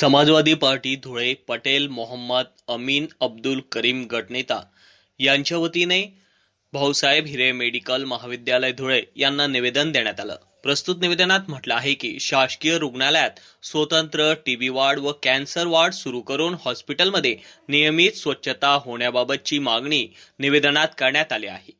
समाजवादी party Dhule Patel Mohammed Amin Abdul Karim गटनेता यांच्या वतीने भाऊसाहेब हिरे मेडिकल महाविद्यालय धुळे यांना निवेदन देण्यात आलं. प्रस्तुत निवेदनात म्हटलं आहे की शासकीय रुग्णालयात स्वतंत्र टीबी वार्ड व कॅन्सर वार्ड सुरू करून हॉस्पिटलमध्ये नियमित स्वच्छता होण्याबाबतची मागणी निवेदनात करण्यात आली आहे.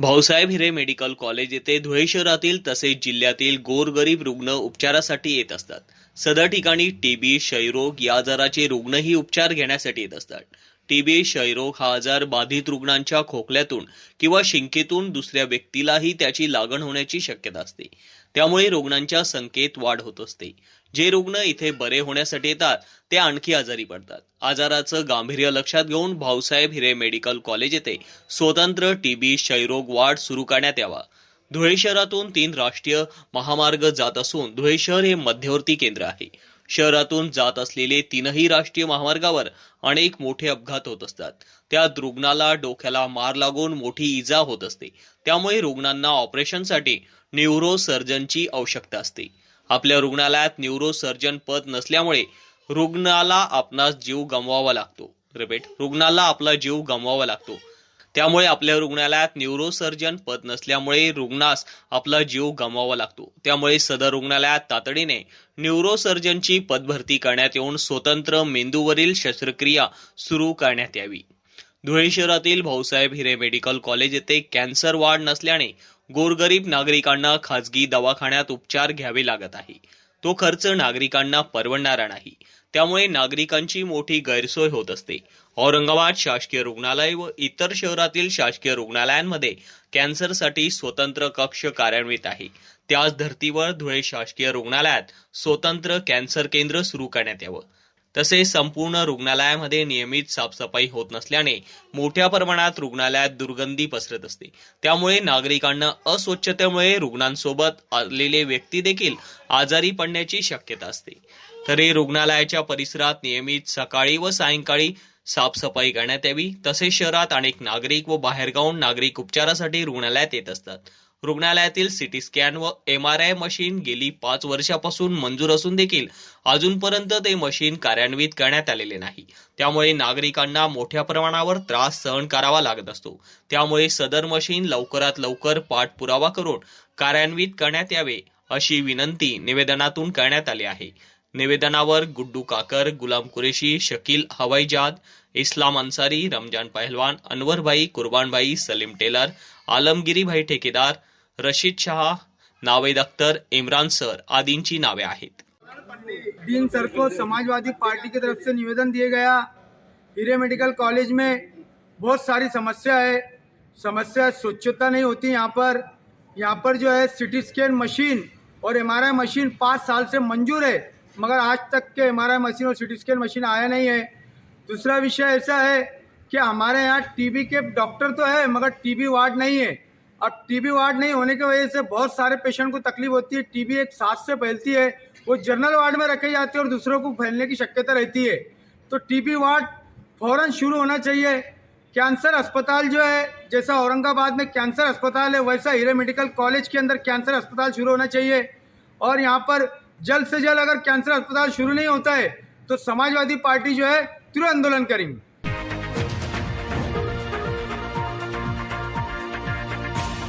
भाऊसाहेब हिरे मेडिकल कॉलेज येथे धुळे शहरातील तसेच जिल्ह्यातील गोरगरीब रुग्ण उपचारासाठी येत असतात. सदर ठिकाणी टीबी क्षयरोग या आजाराचे रुग्णही उपचार घेण्यासाठी येत असतात. टीबी क्षयरोग हा आजार बाधित रुग्णांच्या खोकल्यातून किंवा शिंकेतून दुसऱ्या व्यक्तीलाही त्याची लागण होण्याची शक्यता असते. त्यामुळे रुग्णांच्या संख्येत वाढ होत असते. जे रुग्ण इथे बरे होण्यासाठी येतात ते आणखी आजारी पडतात. आजाराचं गांभीर्य लक्षात घेऊन भाऊसाहेब हिरे मेडिकल कॉलेज येथे स्वतंत्र टीबी क्षयरोग वार्ड सुरू करण्यात यावा. धुळे शहरातून तीन राष्ट्रीय महामार्ग जात असून धुळे शहर हे मध्यवर्ती केंद्र आहे. शहरातून जात असलेले तीनही राष्ट्रीय महामार्गावर अनेक मोठे अपघात होत असतात. त्यात रुग्णाला डोक्याला मार लागून मोठी इजा होत असते. त्यामुळे रुग्णांना ऑपरेशनसाठी न्यूरो सर्जनची आवश्यकता असते. आपल्या रुग्णालयात न्यूरो सर्जन पद नसल्यामुळे रुग्णाला आपणास जीव गमवावा लागतो. रिपीट रुग्णाला आपला जीव गमवावा लागतो. त्यामुळे आपल्या रुग्णालयात न्यूरोसर्जन पद नसल्यामुळे रुग्णास आपला जीव गमवावा लागतो. त्यामुळे सदर रुग्णालयात तातडीने न्यूरोसर्जनची पदभरती करण्यात येऊन स्वतंत्र मेंदूवरील शस्त्रक्रिया सुरू करण्यात यावी. धुळे शहरातील भाऊसाहेब हिरे मेडिकल कॉलेज येथे कॅन्सर वाढ नसल्याने गोरगरीब नागरिकांना खाजगी दवाखान्यात उपचार घ्यावे लागत आहे. तो खर्च नागरिकांना परवडणारा नाही. त्यामुळे नागरिकांची मोठी गैरसोय होत असते. औरंगाबाद शासकीय रुग्णालय व इतर शहरातील शासकीय रुग्णालयांमध्ये कॅन्सरसाठी स्वतंत्र कक्ष कार्यान्वित आहे. त्याच धर्तीवर धुळे शासकीय रुग्णालयात स्वतंत्र कॅन्सर केंद्र सुरू करण्यात यावं. तसेच संपूर्ण रुग्णालयामध्ये नियमित साफसफाई होत नसल्याने मोठ्या प्रमाणात रुग्णालयात दुर्गंधी पसरत असते. त्यामुळे नागरिकांना अस्वच्छतेमुळे रुग्णांसोबत आलेले व्यक्ती देखील आजारी पडण्याची शक्यता असते. तरी रुग्णालयाच्या परिसरात नियमित सकाळी व सायंकाळी साफसफाई करण्यात यावी. तसेच शहरात अनेक नागरिक व बाहेरगावून नागरिक उपचारासाठी रुग्णालयात येत असतात. रुग्णालयातील सिटी स्कॅन व एम आर आय मशीन गेली पाच वर्षापासून मंजूर असून देखील अजूनपर्यंत ते मशीन कार्यान्वित करण्यात आलेले नाही. त्यामुळे नागरिकांना मोठ्या प्रमाणावर त्रास सहन करावा लागत असतो. त्यामुळे सदर मशीन लवकरात लवकर पाठपुरावा करून कार्यान्वित करण्यात यावे अशी विनंती निवेदनातून करण्यात आली आहे. निवेदनावर गुड्डू काकर गुलाम कुरेशी शकील हवाईजाद इस्लाम अन्सारी रमजान पहलवान अनवरभाई कुर्बानभाई सलीम टेलर आलमगिरीभाई ठेकेदार रशीद शहा, नावेद अख्तर, इमरान सर आदींची नावे आहेत. डीन सर को समाजवादी पार्टी की तरफ़ से निवेदन दिया गया। हीरे मेडिकल कॉलेज में बहुत सारी समस्या है। समस्या स्वच्छता नहीं होती यहाँ पर। यहाँ पर जो है सिटी स्कैन मशीन और एमआरआई मशीन पाँच साल से मंजूर है, मगर आज तक के एमआरआई मशीन और सिटी स्कैन मशीन आया नहीं है। दूसरा विषय ऐसा है कि हमारे यहाँ टीबी के डॉक्टर तो है, मगर टीबी वार्ड नहीं है। अब टीबी वार्ड नहीं होने की वजह से बहुत सारे पेशेंट को तकलीफ़ होती है। टीबी एक सांस से फैलती है। वो जनरल वार्ड में रखे जाते हैं और दूसरों को फैलने की शक्यता रहती है। तो टीबी वार्ड फ़ौरन शुरू होना चाहिए। कैंसर अस्पताल जो है, जैसा औरंगाबाद में कैंसर अस्पताल है, वैसा हीरे मेडिकल कॉलेज के अंदर कैंसर अस्पताल शुरू होना चाहिए। और यहाँ पर जल्द से जल्द अगर कैंसर अस्पताल शुरू नहीं होता है तो समाजवादी पार्टी जो है तीव्र आंदोलन करेंगी।